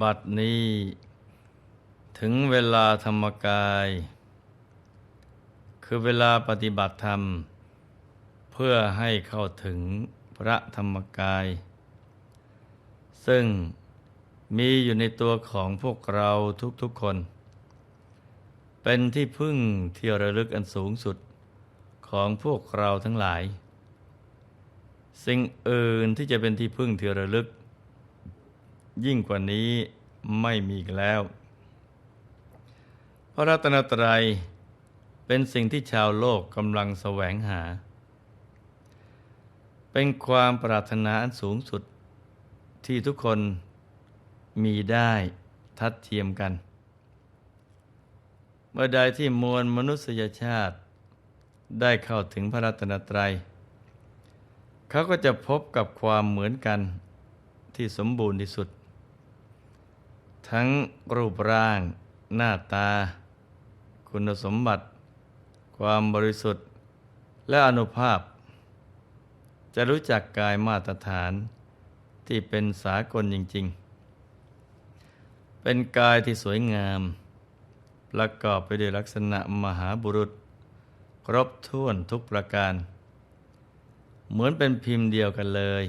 บัดนี้ถึงเวลาธรรมกาย คือเวลาปฏิบัติธรรม เพื่อให้เข้าถึงพระธรรมกาย ซึ่งมีอยู่ในตัวของพวกเราทุกๆคน เป็นที่พึ่งที่ระลึกอันสูงสุดของพวกเราทั้งหลาย สิ่งอื่นที่จะเป็นที่พึ่งที่ระลึก ยิ่งกว่านี้ไม่มีอีกแล้ว พระรัตนตรัยเป็นสิ่งที่ชาวโลกกำลังแสวงหา เป็นความปรารถนาอันสูงสุดที่ทุกคนมีได้ทัดเทียมกัน เมื่อใดที่มวลมนุษยชาติได้เข้าถึงพระรัตนตรัย เขาก็จะพบกับความเหมือนกันที่สมบูรณ์ที่สุด ทั้งรูปร่าง หน้าตา คุณสมบัติ ความบริสุทธิ์ และอนุภาพ จะรู้จักกายมาตรฐานที่เป็นสากลจริง ๆ เป็นกายที่สวยงาม ประกอบไปด้วยลักษณะมหาบุรุษ ครบถ้วนทุกประการ เหมือนเป็นพิมพ์เดียวกันเลย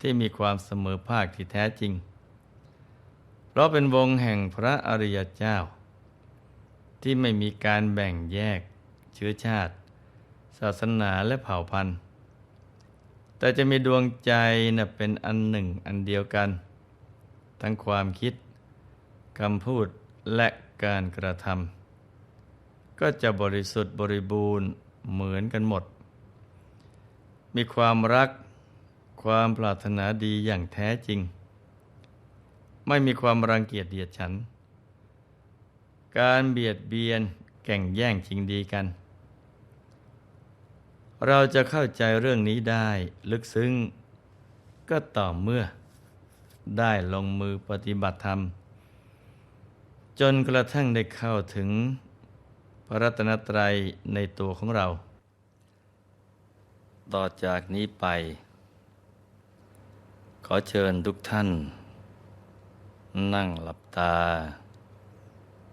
ที่มีความเสมอภาคที่แท้จริง ราะเป็นวงแห่งพระอริยเจ้า ที่ไม่มีการแบ่งแยกเชื้อชาติ ศาสนาและเผ่าพันธุ์ แต่จะมีดวงใจนะ่ะเป็นอันหนึ่งอันเดียวกัน ทั้งความคิดคำพูดและการกระทำก็จะบริสุทธิ์บริบูรณ์เหมือนกันหมด มีความรักความปรารถนาดีอย่างแท้จริง ไม่มีความรังเกียจเดียดฉัน การเบียดเบียนแก่งแย่งชิงดีกัน เราจะเข้าใจเรื่องนี้ได้ลึกซึ้ง ก็ต่อเมื่อได้ลงมือปฏิบัติธรรม จนกระทั่งได้เข้าถึงพระรัตนตรัยในตัวของเรา ต่อจากนี้ไป ขอเชิญทุกท่าน นั่งหลับตา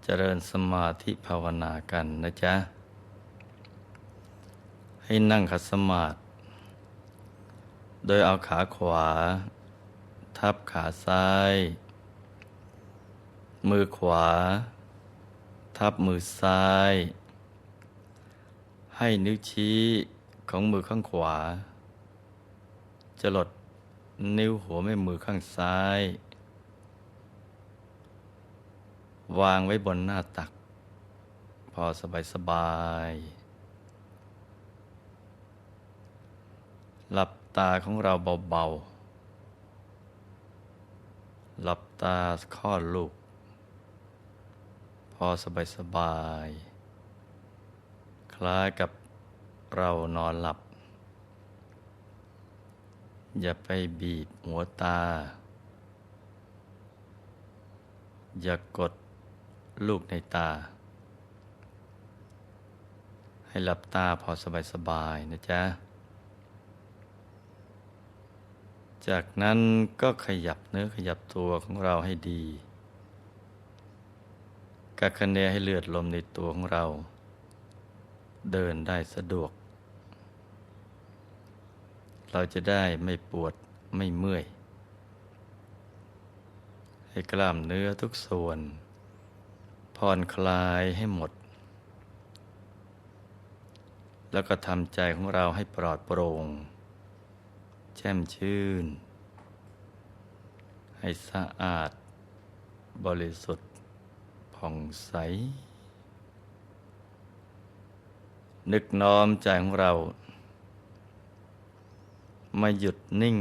เจริญสมาธิภาวนากันนะจ๊ะ ให้นั่งขัดสมาธิโดยเอาขาขวา ทับขาซ้าย มือขวา ทับมือซ้าย ให้นิ้วชี้ของมือข้างขวา จะหลดนิ้วหัวแม่มือข้างซ้าย วางไว้บนหน้าตัก พอสบายสบาย หลับตาของเราเบาๆ หลับตาคลอดลูก พอสบายสบาย คล้ายกับเรานอนหลับ อย่าไปบีบหัวตา อย่ากกด ลูกในตา ให้หลับตาพอสบายๆนะจ๊ะ จากนั้นก็ขยับเนื้อขยับตัวของเราให้ดีกักคะเนให้เลือดลมในตัวของเรา เดินได้สะดวก เราจะได้ไม่ปวดไม่เมื่อย ให้กล้ามเนื้อทุกส่วน ผ่อนคลายให้หมด แล้วก็ทำใจของเราให้ปลอดโปร่ง แช่มชื่น ให้สะอาด บริสุทธิ์ผ่องใส นึกน้อมใจของเรา มาหยุดนิ่ง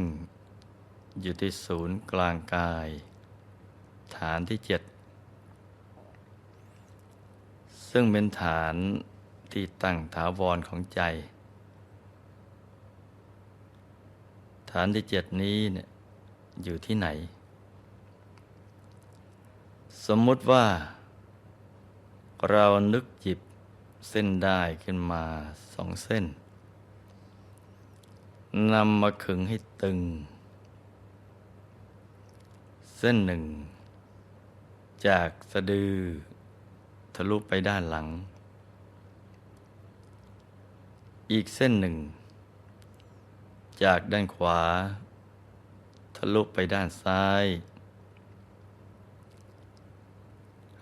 อยู่ที่ศูนย์กลางกาย ฐานที่เจ็ด ซึ่งเป็นฐานที่ตั้งถาวรของใจ ฐานที่เจ็ดนี้เนี่ยอยู่ที่ไหน สมมุติว่า เรานึกหยิบเส้นได้ขึ้นมาสองเส้นนำมาขึงให้ตึง เส้นหนึ่ง จากสะดือ ทะลุไปด้านหลัง อีกเส้นหนึ่ง จากด้านขวา ทะลุไปด้านซ้าย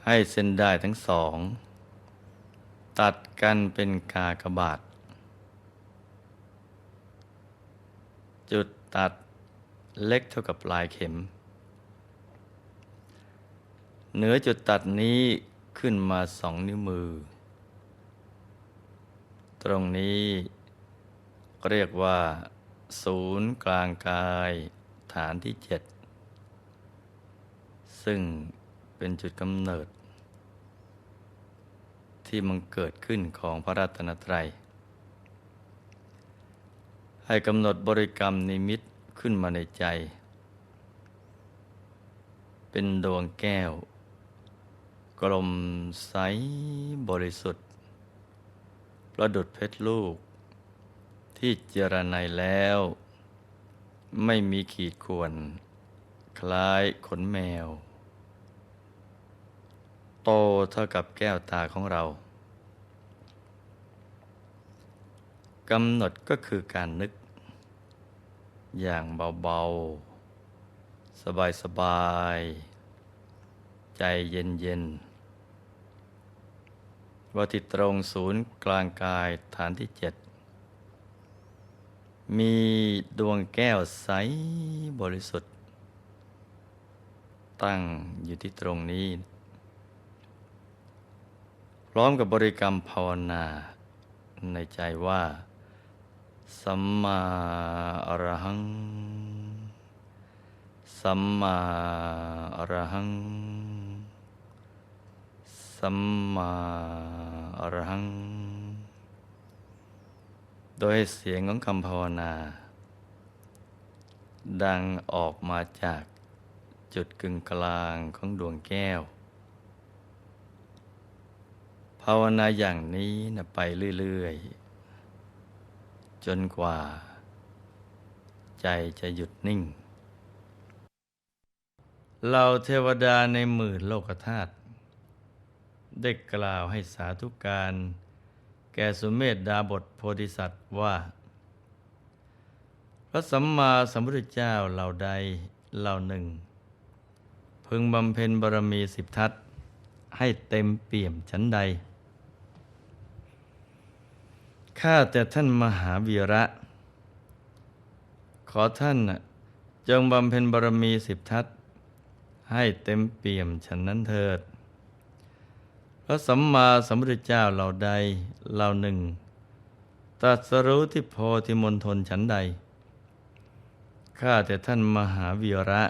ให้เส้นได้ทั้งสอง ตัดกันเป็นกากบาท จุดตัดเล็กเท่ากับปลายเข็ม เหนือจุดตัดนี้ ขึ้นมาสองนิ้วมือ ตรงนี้เรียกว่า ศูนย์กลางกายฐานที่เจ็ดซึ่งเป็นจุดกำเนิด ที่มันเกิดขึ้นของพระรัตนตรัย ให้กำหนดบริกรรมนิมิตขึ้นมาในใจ เป็นดวงแก้ว กลมใสบริสุทธิ์ ประดุดเพชรลูก ที่เจรไนแล้ว ไม่มีขีดข่วน คล้ายขนแมว โตเท่ากับแก้วตาของเรากำหนดก็คือการนึก อย่างเบา ๆ สบาย ๆ ใจเย็น ๆ ว่าที่ตรงศูนย์กลางกายฐานที่เจ็ดมีดวงแก้วใสบริสุทธิ์ ตั้งอยู่ที่ตรงนี้ พร้อมกับบริกรรมภาวนา ในใจว่า สัมมาอรหัง สัมมาอรหัง สัมมา รัง โดยเสียงของคำภาวนา ดังออกมาจากจุดกึ่งกลางของดวงแก้ว ภาวนาอย่างนี้นะไปเรื่อยๆ จนกว่า ใจจะหยุดนิ่งเราเทวดาในหมื่นโลกธาตุ ได้กล่าวให้สาธุการ แก่สุเมธดาบทโพธิสัตว์ว่า พระสัมมาสัมพุทธเจ้าเหล่าใดเหล่าหนึ่ง พึงบำเพ็ญบารมีสิบทัศให้เต็มเปี่ยมชั้นใด ข้าแต่ท่านมหาวีระ ขอท่านจงบำเพ็ญบารมีสิบทัศให้เต็มเปี่ยมฉันนั้นเถิด ระสัมมาสัมพุทธเจ้าเหล่าใดเหล่าหนึ่งตรัสรู้ที่โพธิมณฑลฉันใด ข้าแต่ท่านมหาวีระ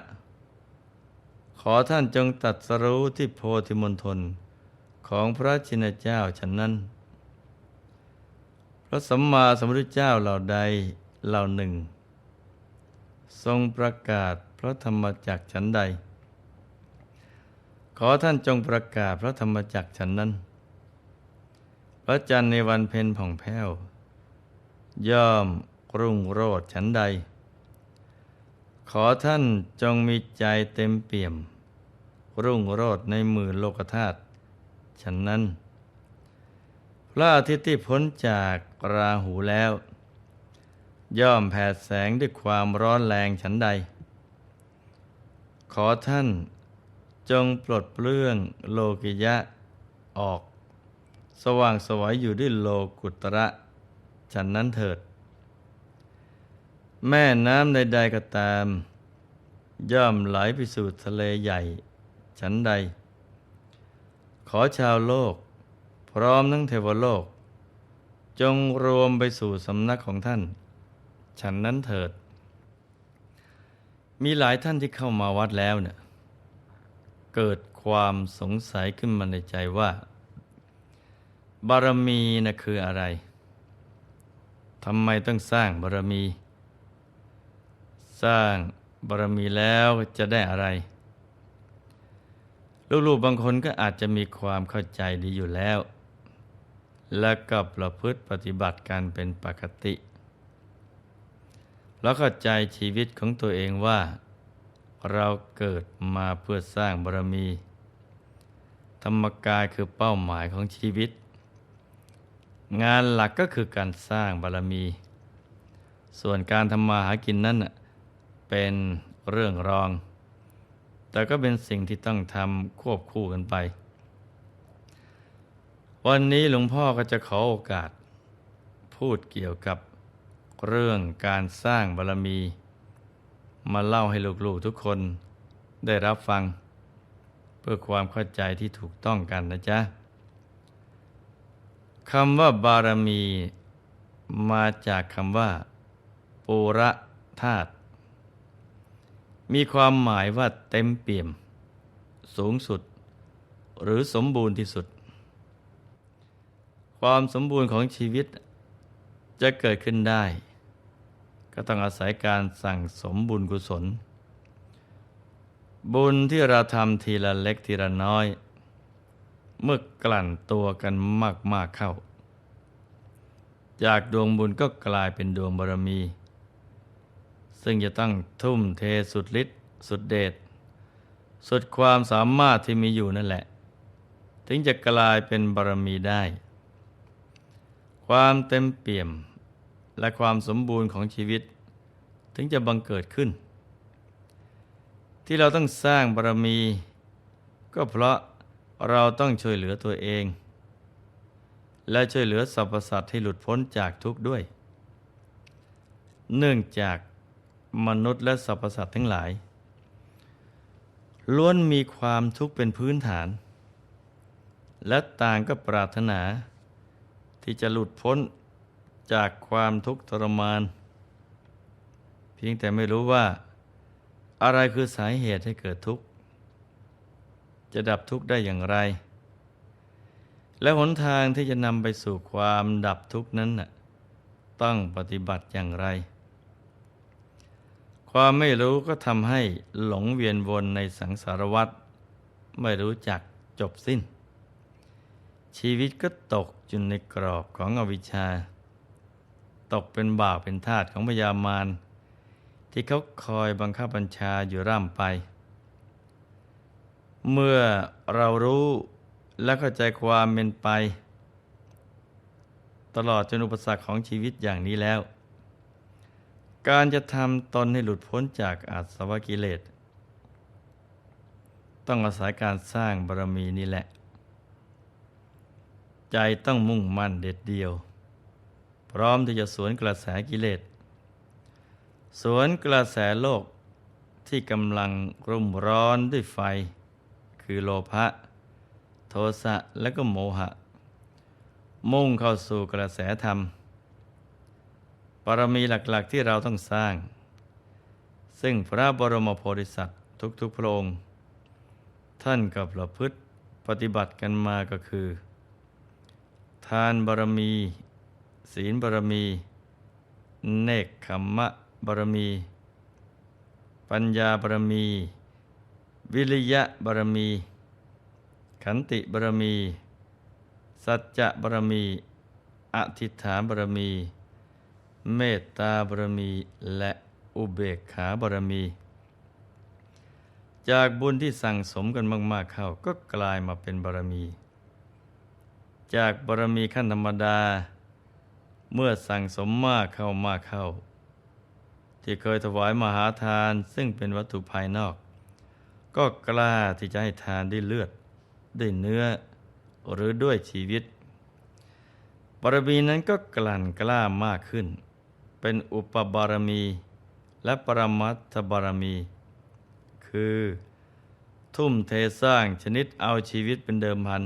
ขอท่านจงตรัสรู้ที่โพธิมณฑลของพระชินเจ้าฉันนั้น พระสัมมาสัมพุทธเจ้าเหล่าใดเหล่าหนึ่ง ทรงประกาศพระธรรมจักฉันใด อท่านจงประกาศพระธรรมจักรฉันนั้น พระจันทร์ในวันเพ็ญผ่องแผ้ว ย่อมรุ่งโรจน์ฉันใด ขอท่านจงมีใจเต็มเปี่ยม รุ่งโรจน์ในหมื่นโลกธาตุฉันนั้น พระอาทิตย์ที่พ้นจากราหูแล้ว ย่อมแผดแสงด้วยความร้อนแรงฉันใด ขอท่าน จงปลดเปลื้องโลกิยะออก สว่างสวัยอยู่ด้วยโลกุตระ ฉันนั้นเถิด แม่น้ำใดๆก็ตาม ย่อมไหลไปสู่ทะเลใหญ่ ฉันใด ขอชาวโลก พร้อมทั้งเทวโลก จงรวมไปสู่สำนักของท่าน ฉันนั้นเถิด มีหลายท่านที่เข้ามาวัดแล้วเนี่ย เกิดความสงสัยขึ้นมาในใจว่า บารมีนะคืออะไรทำไมต้องสร้างบารมี สร้างบารมีแล้วจะได้อะไร ลูกๆบางคนก็อาจจะมีความเข้าใจดีอยู่แล้ว และก็ประพฤติปฏิบัติการเป็นปกติ แล้วเข้าใจชีวิตของตัวเองว่า เราเกิดมาเพื่อสร้างบารมี ธรรมกายคือเป้าหมายของชีวิต งานหลักก็คือการสร้างบารมี ส่วนการทำมาหากินนั้นเป็นเรื่องรอง แต่ก็เป็นสิ่งที่ต้องทำควบคู่กันไป วันนี้หลวงพ่อก็จะขอโอกาส พูดเกี่ยวกับเรื่องการสร้างบารมี มาเล่าให้ลูกๆทุกคนได้รับฟัง เพื่อความเข้าใจที่ถูกต้องกันนะจ๊ะคำว่าบารมีมาจากคำว่าปูระธาตุมีความหมายว่าเต็มเปี่ยม สูงสุด หรือสมบูรณ์ที่สุด ความสมบูรณ์ของชีวิตจะเกิดขึ้นได้ ก็ต้องอาศัยการสั่งสมบุญกุศล บุญที่เราทำทีละเล็กทีละน้อย เมื่อกลั่นตัวกันมาก ๆ เข้า จากดวงบุญก็กลายเป็นดวงบารมี ซึ่งจะต้องทุ่มเทสุดฤทธิ์สุดเดชสุดความสามารถที่มีอยู่นั่นแหละ ถึงจะกลายเป็นบารมีได้ ความเต็มเปี่ยม และความสมบูรณ์ของชีวิต ถึงจะบังเกิดขึ้น ที่เราต้องสร้างบารมี ก็เพราะเราต้องช่วยเหลือตัวเอง และช่วยเหลือสรรพสัตว์ให้หลุดพ้นจากทุกข์ด้วย เนื่องจากมนุษย์และสรรพสัตว์ทั้งหลาย ล้วนมีความทุกข์เป็นพื้นฐาน และต่างก็ปรารถนา ที่จะหลุดพ้น จากความทุกข์ทรมาน เพียงแต่ไม่รู้ว่า อะไรคือสาเหตุให้เกิดทุกข์ จะดับทุกข์ได้อย่างไร และหนทางที่จะนำไปสู่ความดับทุกข์นั้นน่ะต้องปฏิบัติอย่างไร ความไม่รู้ก็ทำให้หลงเวียนวนในสังสารวัฏไม่รู้จักจบสิ้น ชีวิตก็ตกอยู่ในกรอบของอวิชชา ตกเป็นบ่าวเป็นทาสของพญามารที่เขาคอยบังคับบัญชาอยู่ร่ำไป เมื่อเรารู้และเข้าใจความเป็นไป ตลอดจนอุปสรรคของชีวิตอย่างนี้แล้ว การจะทำตนให้หลุดพ้นจากอาสวะกิเลส ต้องอาศัยการสร้างบารมีนี่แหละ ใจต้องมุ่งมั่นเด็ดเดียว พร้อมที่จะสวนกระแสกิเลส สวนกระแสโลกที่กำลังรุ่มร้อนด้วยไฟ คือโลภะโทสะและก็โมหะ มุ่งเข้าสู่กระแสธรรม ปรมีหลักๆที่เราต้องสร้าง ซึ่งพระบรมโพธิสัตว์ทุกๆพระองค์ท่านกับประพฤติปฏิบัติกันมาก็คือ ทานบารมี ศีลบารมี เนกขมมะบารมี ปัญญาบารมี วิริยะบารมี ขันติบารมี สัจจะบารมี อธิษฐานบารมี เมตตาบารมีและอุเบกขาบารมี จากบุญที่สั่งสมกันมาก ๆ เข้าก็กลายมาเป็นบารมี จากบารมีขั้นธรรมดา เมื่อสั่งสมมากเข้ามากเข้า ที่เคยถวายมหาทานซึ่งเป็นวัตถุภายนอก ก็กล้าที่จะให้ทานด้วยเลือด ด้วยเนื้อหรือด้วยชีวิตบารมีนั้นก็กลั่นกล้ามากขึ้น เป็นอุปบารมี และปรมัตถบารมี คือ ทุ่มเทสร้างชนิดเอาชีวิตเป็นเดิมพัน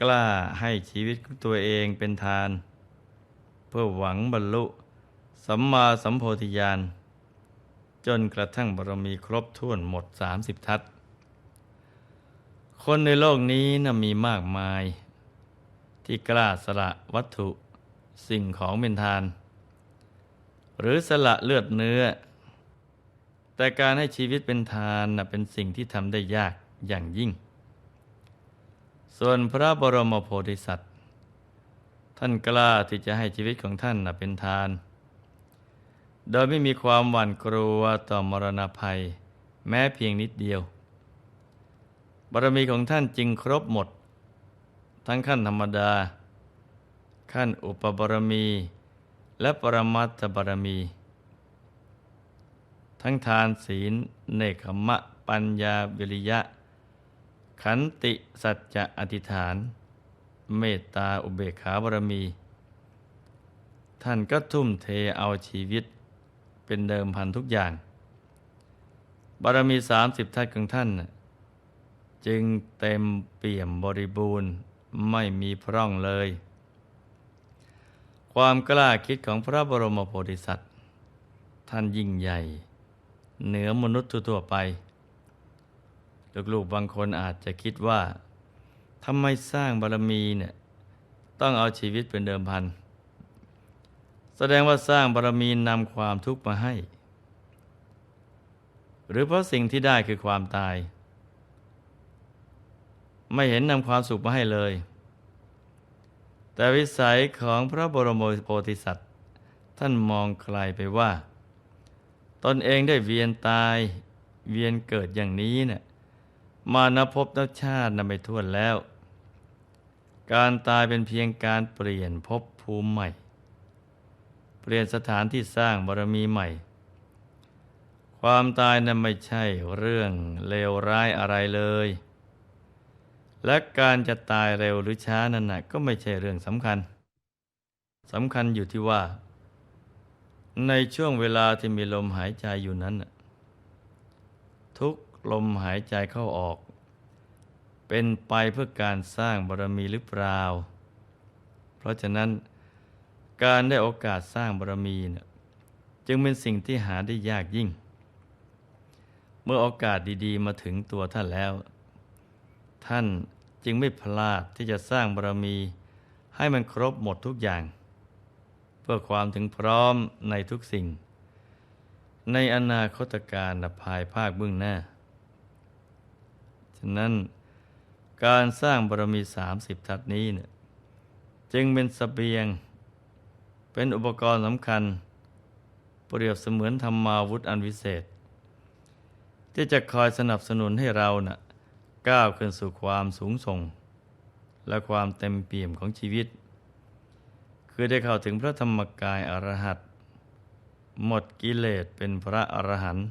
กล้าให้ชีวิตของตัวเองเป็นทาน เพื่อหวังบรรลุสัมมาสัมโพธิญาณ จนกระทั่งบารมีครบถ้วนหมดสามสิบทัศ คนในโลกนี้นะมีมากมาย ที่กล้าสละวัตถุสิ่งของเป็นทาน หรือสละเลือดเนื้อ แต่การให้ชีวิตเป็นทานนะเป็นสิ่งที่ทำได้ยากอย่างยิ่ง ส่วนพระบรมโพธิสัตว์ ท่านกล้าที่จะให้ชีวิตของท่านเป็นทาน โดยไม่มีความหวั่นกลัวต่อมรณภัย แม้เพียงนิดเดียว บารมีของท่านจึงครบหมด ทั้งขั้นธรรมดา ขั้นอุปบารมี และปรมัตถบารมี ทั้งทานศีล เนคขมะ ปัญญาวิริยะ ขันติสัจจะอธิษฐาน เมตตาอุเบกขาบารมี ท่านก็ทุ่มเทเอาชีวิตเป็นเดิมพันทุกอย่าง บารมีสามสิบทัศของท่าน จึงเต็มเปี่ยมบริบูรณ์ไม่มีพร่องเลย ความกล้าคิดของพระบรมโพธิสัตว์ ท่านยิ่งใหญ่ เหนือมนุษย์ทั่วไป ลูกๆบางคนอาจจะคิดว่า ทำไมสร้างบารมีเนี่ยต้องเอาชีวิตเป็นเดิมพัน แสดงว่าสร้างบารมีนำความทุกข์มาให้ หรือเพราะสิ่งที่ได้คือความตาย ไม่เห็นนำความสุขมาให้เลย แต่วิสัยของพระบรมโพธิสัตว์ ท่านมองไกลไปว่า ตนเองได้เวียนตายเวียนเกิดอย่างนี้เนะี่ย มานพบนักชาตินำไปทวนแล้ว การตายเป็นเพียงการเปลี่ยนภพภูมิใหม่ เปลี่ยนสถานที่สร้างบารมีใหม่ ความตายนั้นไม่ใช่เรื่องเลวร้ายอะไรเลย และการจะตายเร็วหรือช้านั่นนะก็ไม่ใช่เรื่องสำคัญสำคัญอยู่ที่ว่า ในช่วงเวลาที่มีลมหายใจอยู่นั้น ทุก ลมหายใจเข้าออก เป็นไปเพื่อการสร้างบารมีหรือเปล่า เพราะฉะนั้นการได้โอกาสสร้างบารมีเนี่ยจึงเป็นสิ่งที่หาได้ยากยิ่ง เมื่อโอกาสดีๆ มาถึงตัวท่านแล้ว ท่านจึงไม่พลาดที่จะสร้างบารมี ให้มันครบหมดทุกอย่าง เพื่อความถึงพร้อมในทุกสิ่ง ในอนาคตการภายภาคเบื้องหน้า ฉะนั้นการสร้างบารมีสามสิบทัศนี้เนี่ยจึงเป็นสเสบียง เป็นอุปกรณ์สำคัญ เปรียบเสมือนธรรมาวุธอันวิเศษ ที่จะคอยสนับสนุนให้เรานะ่ะก้าวขึ้นสู่ความสูงส่ง และความเต็มเปี่ยมของชีวิต คือได้เข้าถึงพระธรรมกายอรหัตหมดกิเลสเป็นพระอรหันต์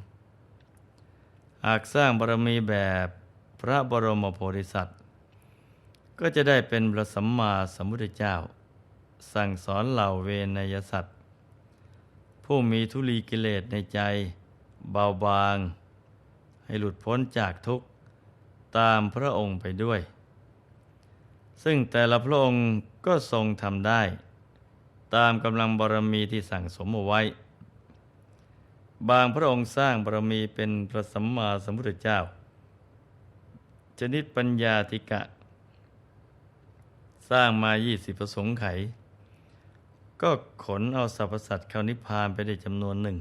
หากสร้างบารมีแบบ พระบรมโพธิสัตว์ ก็จะได้เป็นพระสัมมาสัมพุทธเจ้า สั่งสอนเหล่าเวนยสัตว์ ผู้มีทุลีกิเลสในใจ เบาบาง ให้หลุดพ้นจากทุกข์ตามพระองค์ไปด้วย ซึ่งแต่ละพระองค์ก็ทรงทำได้ ตามกำลังบารมีที่สั่งสมเอาไว้ บางพระองค์สร้างบารมีเป็นพระสัมมาสัมพุทธเจ้า ชนิดปัญญาธิกะ สร้างมา20ประสงค์ไข ก็ขนเอาสรรพสัตว์เข้านิพพานไปได้จำนวนหนึ่ง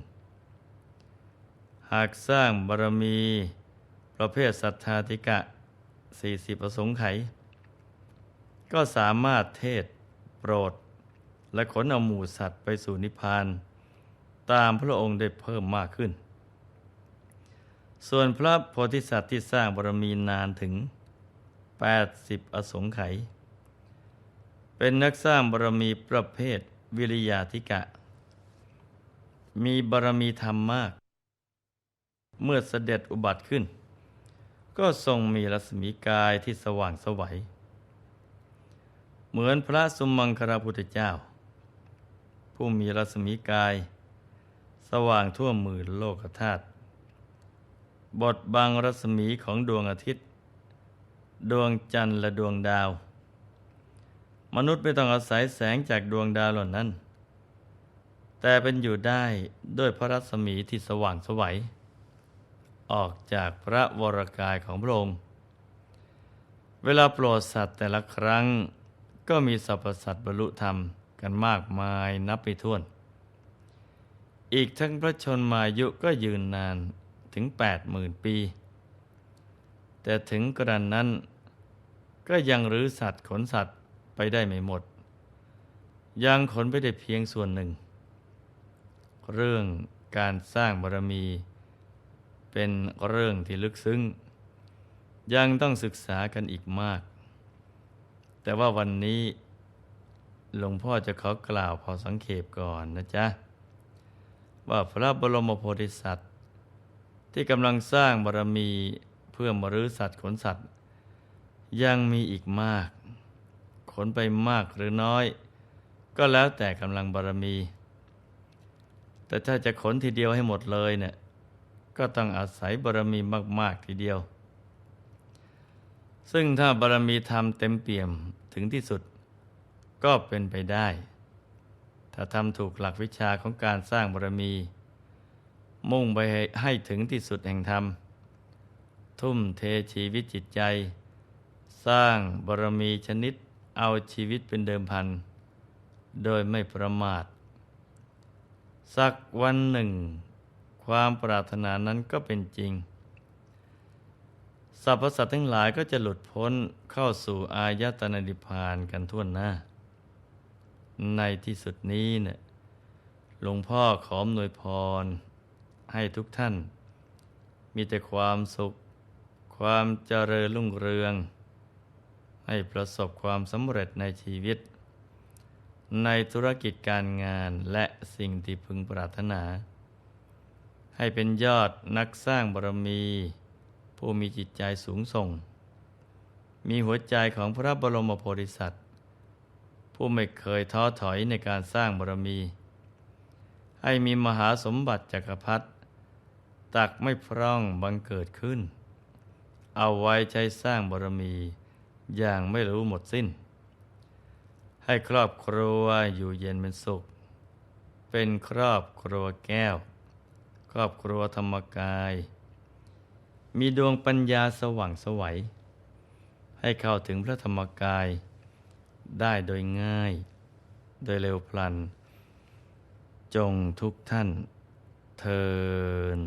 หากสร้างบารมี ประเภทสัทธาธิกะ40ประสงค์ไข ก็สามารถเทศโปรด และขนเอาหมู่สัตว์ไปสู่นิพพาน ตามพระองค์ได้เพิ่มมากขึ้น ส่วนพระโพธิสัตว์ที่สร้างบารมีนานถึง 80 อสงไขยเป็นนักสร้างบารมีประเภทวิริยาธิกะ มีบารมีธรรมมาก เมื่อเสด็จอุบัติขึ้น ก็ทรงมีรัศมีกายที่สว่างสวัย เหมือนพระสุมังคราพุทธเจ้า ผู้มีรัศมีกาย สว่างทั่วหมื่นโลกธาตุ บทบังรัศมีของดวงอาทิตย์ ดวงจันทร์และดวงดาว มนุษย์ไม่ต้องอาศัยแสงจากดวงดาวเหล่านั้น แต่เป็นอยู่ได้ด้วยพระรัศมีที่สว่างสวัย ออกจากพระวรกายของพระองค์ เวลาโปรดสัตว์แต่ละครั้งก็มีสรรพสัตว์บรรลุธรรมกันมากมายนับไปถ้วน อีกทั้งพระชนมายุก็ยืนนาน ถึงแปดหมื่นปี แต่ถึงกระนั้นนั้น ก็ยังรื้อสัตว์ขนสัตว์ไปได้ไม่หมด ยังขนไปได้เพียงส่วนหนึ่ง เรื่องการสร้างบารมี เป็นเรื่องที่ลึกซึ้ง ยังต้องศึกษากันอีกมาก แต่ว่าวันนี้หลวงพ่อจะขอกล่าวพอสังเขปก่อนนะจ๊ะ ว่าพระบรมโพธิสัตว์ ที่กำลังสร้างบารมีเพื่อมรื้อสัตว์ขนสัตว์ ยังมีอีกมาก ขนไปมากหรือน้อย ก็แล้วแต่กำลังบารมี แต่ถ้าจะขนทีเดียวให้หมดเลยเนี่ยก็ต้องอาศัยบารมีมาก ๆ ทีเดียว ซึ่งถ้าบารมีทำเต็มเปี่ยมถึงที่สุด ก็เป็นไปได้ ถ้าทำถูกหลักวิชาของการสร้างบารมี มุ่งไปให้ถึงที่สุดแห่งธรรม ทุ่มเทชีวิตจิตใจ สร้างบารมีชนิดเอาชีวิตเป็นเดิมพัน โดยไม่ประมาท สักวันหนึ่ง ความปรารถนานั้นก็เป็นจริงสรรพสัตว์ทั้งหลายก็จะหลุดพ้นเข้าสู่อายตนะนิพพานกันทั่วหน้า ในที่สุดนี้เนี่ยหลวงพ่อขออำนวยพร ให้ทุกท่าน มีแต่ความสุข ความเจริญรุ่งเรือง ให้ประสบความสำเร็จในชีวิต ในธุรกิจการงานและสิ่งที่พึงปรารถนา ให้เป็นยอดนักสร้างบารมี ผู้มีจิตใจสูงส่ง มีหัวใจของพระบรมโพธิสัตว์ผู้ไม่เคยท้อถอยในการสร้างบารมีให้มีมหาสมบัติจักรพรรดิ ตักไม่พร่องบังเกิดขึ้น เอาไว้ใช้สร้างบารมีอย่างไม่รู้หมดสิ้น ให้ครอบครัวอยู่เย็นเป็นสุข เป็นครอบครัวแก้ว ครอบครัวธรรมกาย มีดวงปัญญาสว่างสวัย ให้เข้าถึงพระธรรมกาย ได้โดยง่าย โดยเร็วพลัน จงทุกท่าน เทิน